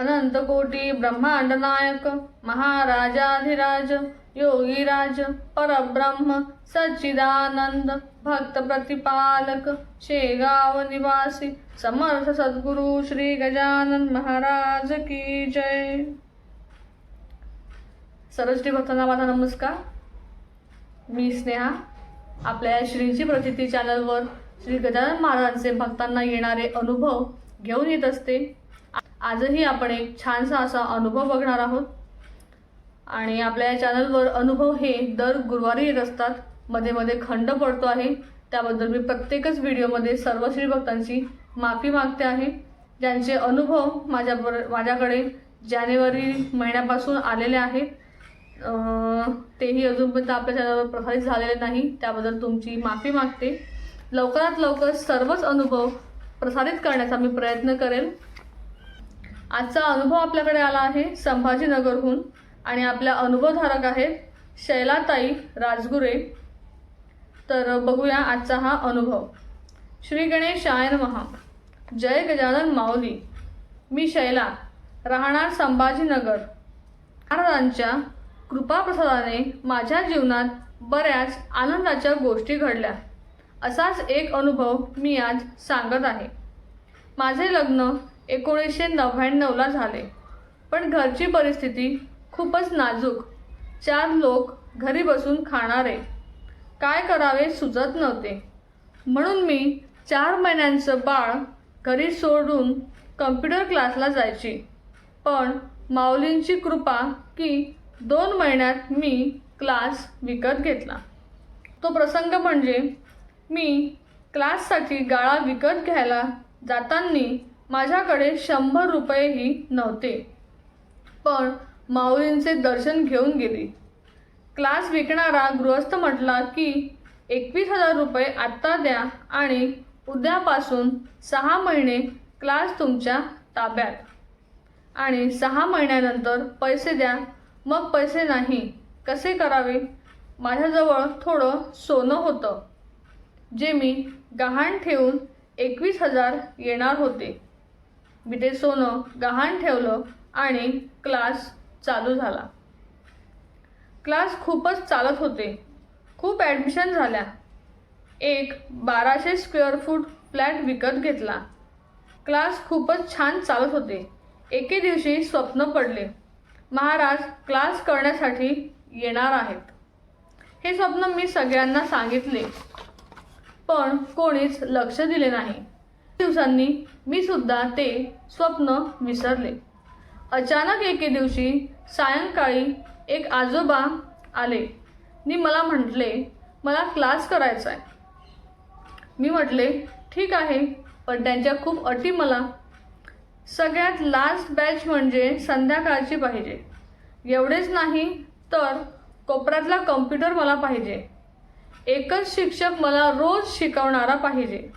अनंतकोटी ब्रह्मांडनायक ब्रह्मांड नायक महाराजाधिराज योगीराज परब्रह्म सच्चिदानंद भक्त प्रतिपालक शेगाव निवासी समर्थ सद्गुरु श्री गजानन महाराज की जय। सरस्वती भक्तांना माझा नमस्कार. मी स्नेहा आपल्या श्रींची प्रतिती चॅनलवर श्री गजानन महाराजांचे भक्तांना येणारे अनुभव घेऊन येत असते. आजही आपण एक छानसा असा अनुभव बघणार आहोत. आणि आपल्या या चॅनलवर अनुभव हे दर गुरुवारी येत असतात मध्ये मध्ये खंड पडतो आहे. त्याबद्दल मी प्रत्येकच व्हिडिओमध्ये सर्व श्री भक्तांची माफी मागते आहे. ज्यांचे अनुभव माझ्याबर माझ्याकडे जानेवारी महिन्यापासून आलेले आहेत. तेही अजूनपर्यंत आपल्या चॅनलवर प्रसारित झालेले नाही. त्याबद्दल तुमची माफी मागते. लवकरात लवकर सर्वच अनुभव प्रसारित करण्याचा मी प्रयत्न करेल आजचा अनुभव आपल्याकडे आला आहे संभाजीनगरहून आणि आपल्या अनुभवधारक आहेत शैलाताई राजगुरे. तर बघूया आजचा हा अनुभव. श्री गणेशायन महा जय गजानन माऊली. मी शैला राहणार संभाजीनगर. महाराजांच्या कृपाप्रसादाने माझ्या जीवनात बऱ्याच आनंदाच्या गोष्टी घडल्या. असाच एक अनुभव मी आज सांगत आहे. माझे लग्न एकोणीसशे नव्याण्णवला झाले. पण घरची परिस्थिती खूपच नाजूक. चार लोक घरी बसून खाणारे. काय करावे सुचत नव्हते. म्हणून मी चार महिन्यांचं बाळ घरी सोडून कम्प्युटर क्लासला जायची. पण माऊलींची कृपा की दोन महिन्यात मी क्लास विकत घेतला. तो प्रसंग म्हणजे मी क्लाससाठी गाळा विकत घ्यायला जाताना माझ्याकडे शंभर रुपयेही नव्हते. पण माऊलींचे दर्शन घेऊन गेले. क्लास विकणारा गृहस्थ म्हटला की एकवीस हजार रुपये आत्ता द्या आणि उद्यापासून सहा महिने क्लास तुमच्या ताब्यात. आणि सहा महिन्यानंतर पैसे द्या. मग पैसे नाही. कसे करावे? माझ्याजवळ थोडं सोनं होतं जे मी गहाण ठेवून एकवीस हजार येणार होते. मी ते सोनं गहाण ठेवलं आणि क्लास चालू झाला. क्लास खूपच चालत होते. खूप ॲडमिशन झाल्या. एक बाराशे स्क्वेअर फूट फ्लॅट विकत घेतला. क्लास खूपच छान चालत होते. एके दिवशी स्वप्न पडले. महाराज क्लास करण्यासाठी येणार आहेत. हे स्वप्न मी सगळ्यांना सांगितले. पण कोणीच लक्ष दिले नाही. दिवसांनी मी सुद्धा ते स्वप्न विसरले. अचानक एके दिवशी सायंकाळी एक आजोबा आले. नि मला म्हटले मला क्लास करायचा आहे मी म्हटले ठीक आहे पण त्यांच्या खूप अटी मला. सगळ्यात लास्ट बॅच म्हणजे संध्याकाळची पाहिजे. एवढेच नाही तर कोपऱ्यातला कम्प्युटर मला पाहिजे. एकच शिक्षक मला रोज शिकवणारा पाहिजे.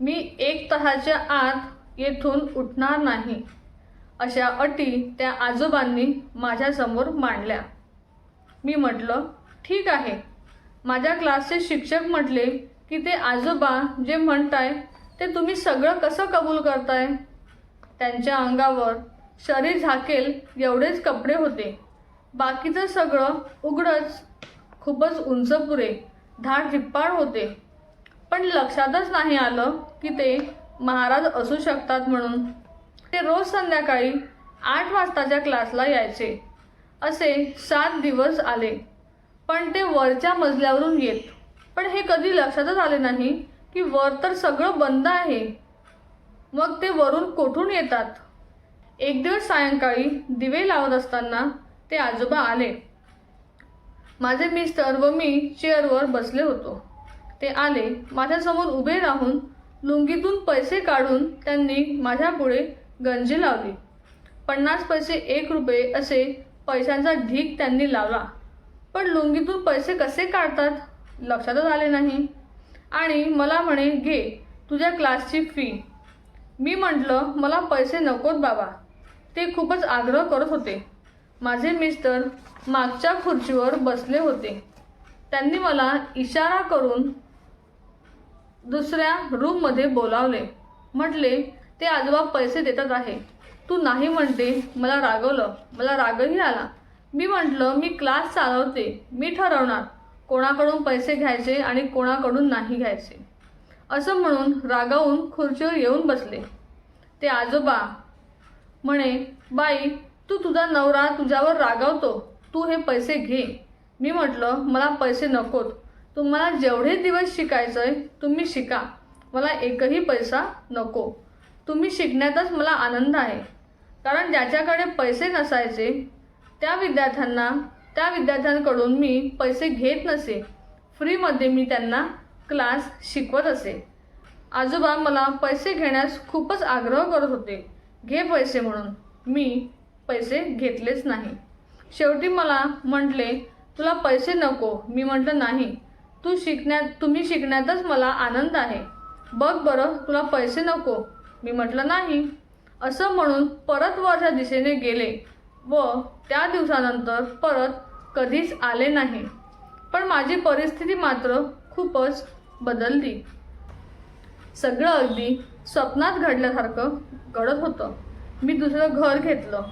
मी एक तासाच्या आत येथून उठणार नाही अशा अटी त्या आजोबांनी माझ्यासमोर मांडल्या. मी म्हटलं ठीक आहे. माझ्या क्लासचे शिक्षक म्हटले की ते आजोबा जे म्हणताय ते तुम्ही सगळं कसं कबूल करताय? त्यांच्या अंगावर शरीर झाकेल एवढेच कपडे होते. बाकीचं सगळं उघडच खूपच उंच पुरे धाड धिप्पाड होते. पण लक्षातच नाही आलं की ते महाराज असू शकतात म्हणून. ते रोज संध्याकाळी आठ वाजताच्या क्लासला यायचे. असे सात दिवस आले. पण ते वरच्या मजल्यावरून येत. पण हे कधी लक्षातच आले नाही की वर तर सगळं बंद आहे. मग ते वरून कोठून येतात? एक दिवस सायंकाळी दिवे लावत असताना ते आजोबा आले. माझे मिस्टर व मी चेअरवर बसले होतो. ते आले. माझ्यासमोर उभे राहून लुंगीतून पैसे काढून त्यांनी माझ्यापुढे गंजी लावली. पन्नास पैसे एक रुपये असे पैशांचा ढीक त्यांनी लावला. पण लुंगीतून पैसे कसे काढतात? लक्षातच आले नाही. आणि मला म्हणे घे तुझ्या क्लासची फी मी म्हटलं मला पैसे नकोत बाबा. ते खूपच आग्रह करत होते. माझे मिस्टर मागच्या खुर्चीवर बसले होते. त्यांनी मला इशारा करून दुसऱ्या रूममध्ये बोलावले. म्हटले ते आजोबा पैसे देतात आहे. तू नाही म्हणते मला रागवलं. मला रागही आला. मी म्हटलं मी क्लास चालवते. मी ठरवणार. कोणाकडून पैसे घ्यायचे आणि कोणाकडून नाही घ्यायचे. असं म्हणून रागावून खुर्चीवर येऊन बसले. ते आजोबा म्हणे बाई तू तुझा नवरा तुझ्यावर रागावतो. तू हे पैसे घे. मी म्हटलं मला पैसे नकोत. तुम्हाला जेवढे दिवस शिकायचं आहे तुम्ही शिका. मला एकही पैसा नको. तुम्ही शिकण्यातच मला आनंद आहे. कारण ज्याच्याकडे पैसे नसायचे त्या विद्यार्थ्यांना त्या विद्यार्थ्यांकडून मी पैसे घेत नसे. फ्रीमध्ये मी त्यांना क्लास शिकवत असे. आजोबा मला पैसे घेण्यास खूपच आग्रह करत होते. घे पैसे म्हणून. मी पैसे घेतलेच नाही. शेवटी मला म्हटले तुला पैसे नको. मी म्हटलं नाही. तू शिकण्यात तुम्ही शिकण्यातच मला आनंद आहे. बघ बरं तुला पैसे नको. मी म्हटलं नाही. असं म्हणून परत वरच्या दिशेने गेले व त्या दिवसानंतर परत कधीच आले नाही. पण माझी परिस्थिती मात्र खूपच बदलली. सगळं अगदी स्वप्नात घडल्यासारखं घडत होतं. मी दुसरं घर घेतलं.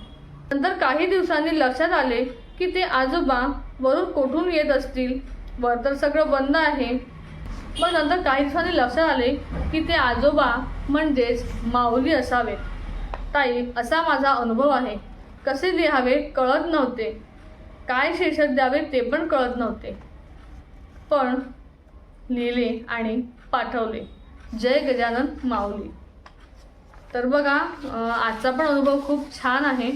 नंतर काही दिवसांनी लक्षात आले की ते आजोबा वरून कोठून येत असतील वर तर सगळं बंद आहे. पण नंतर काही दिवसांनी लक्षात आले की ते आजोबा म्हणजेच माऊली असावेत ताई असा माझा अनुभव आहे. कसे लिहावे कळत नव्हते. काय शीर्षक द्यावे ते पण कळत नव्हते. पण लिहिले आणि पाठवले. जय गजानन माऊली. तर बघा आजचा पण अनुभव खूप छान आहे.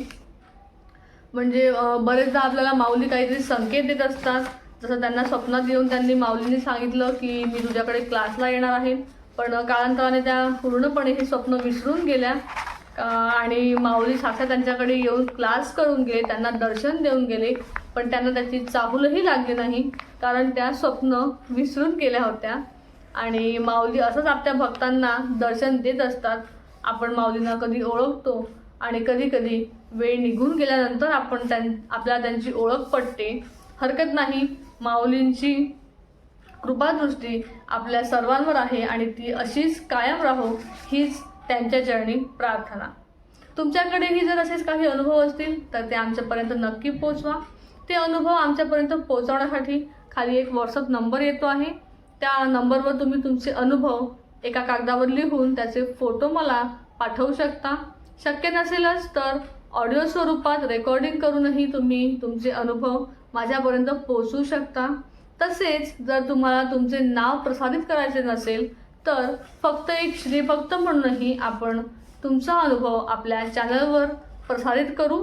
म्हणजे बरेचदा आपल्याला माऊली काहीतरी संकेत देत असतात. जसं त्यांना स्वप्नात येऊन त्यांनी माऊलींनी सांगितलं की मी तुझ्याकडे क्लासला येणार आहे. पण कालांतराने त्या पूर्णपणे हे स्वप्न विसरून गेल्या. आणि माऊली साक्षात त्यांच्याकडे येऊन क्लास करून गेले त्यांना दर्शन देऊन गेले. पण त्यांना त्याची चाहूलही लागली नाही कारण त्या स्वप्न विसरून गेल्या होत्या. आणि माऊली असंच आपल्या भक्तांना दर्शन देत असतात. आपण माऊलींना कधी ओळखतो आणि कधी कधी वेळ निघून गेल्यानंतर आपण त्यां आपल्याला त्यांची ओळख पडते हरकत नाही. माऊलींची कृपादृष्टी आपल्या सर्वांवर आहे आणि ती अशीच कायम राहो हीच त्यांच्या चरणी प्रार्थना. तुमच्याकडेही जर असेच काही अनुभव असतील तर ते आमच्यापर्यंत नक्की पोचवा. ते अनुभव आमच्यापर्यंत पोचवण्यासाठी खाली एक व्हॉट्सअप नंबर येतो आहे. त्या नंबरवर तुम्ही तुमचे अनुभव एका कागदावर लिहून त्याचे फोटो मला पाठवू शकता. शक्य नसेलच तर ऑडिओ स्वरूपात रेकॉर्डिंग करूनही तुम्ही तुमचे अनुभव माझ्यापर्यंत पोचू शकता. तसेच जर तुम्हाला तुमचे नाव प्रसारित करायचे नसेल तर फक्त एक श्रीभक्त म्हणूनही आपण तुमचा अनुभव आपल्या चॅनलवर प्रसारित करू.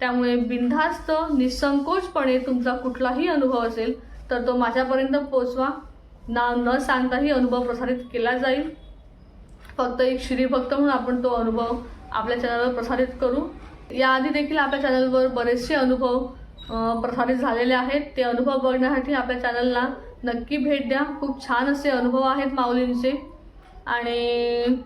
त्यामुळे बिनधास्त निसंकोचपणे तुमचा कुठलाही अनुभव असेल तर तो माझ्यापर्यंत पोचवा नाव न सांगताही अनुभव प्रसारित केला जाईल. फक्त एक श्रीभक्त म्हणून आपण तो अनुभव आपल्या चॅनलवर प्रसारित करू. याआधी देखील आपल्या चॅनलवर बरेचसे अनुभव प्रसारित झालेले आहेत. ते अनुभव बघण्यासाठी आपल्या चॅनलला नक्की भेट द्या. खूप छान असे अनुभव आहेत माऊलींचे. आणि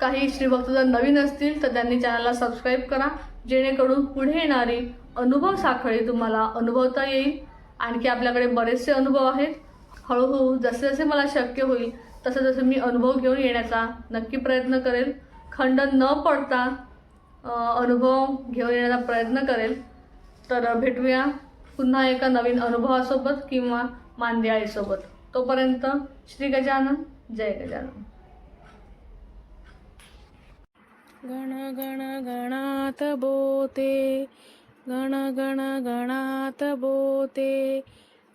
काही श्रीभक्त जर नवीन असतील तर त्यांनी चॅनलला सबस्क्राईब करा. जेणेकरून पुढे येणारी अनुभव साखळी तुम्हाला अनुभवता येईल. आणखी आपल्याकडे बरेचसे अनुभव आहेत. हळूहळू जसे जसे मला शक्य होईल तसं जसं मी अनुभव घेऊन येण्याचा नक्की प्रयत्न करेल. खंड न पडता अनुभव घेऊन येण्याचा प्रयत्न करेल. तर भेटूया पुन्हा एका नवीन अनुभवासोबत किंवा मांदियाळीसोबत. तोपर्यंत श्री गजानन जय गजानन. गण गण गणात बोते गण गण गणात बोते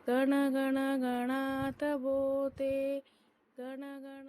गण गण गणात बोते गण गण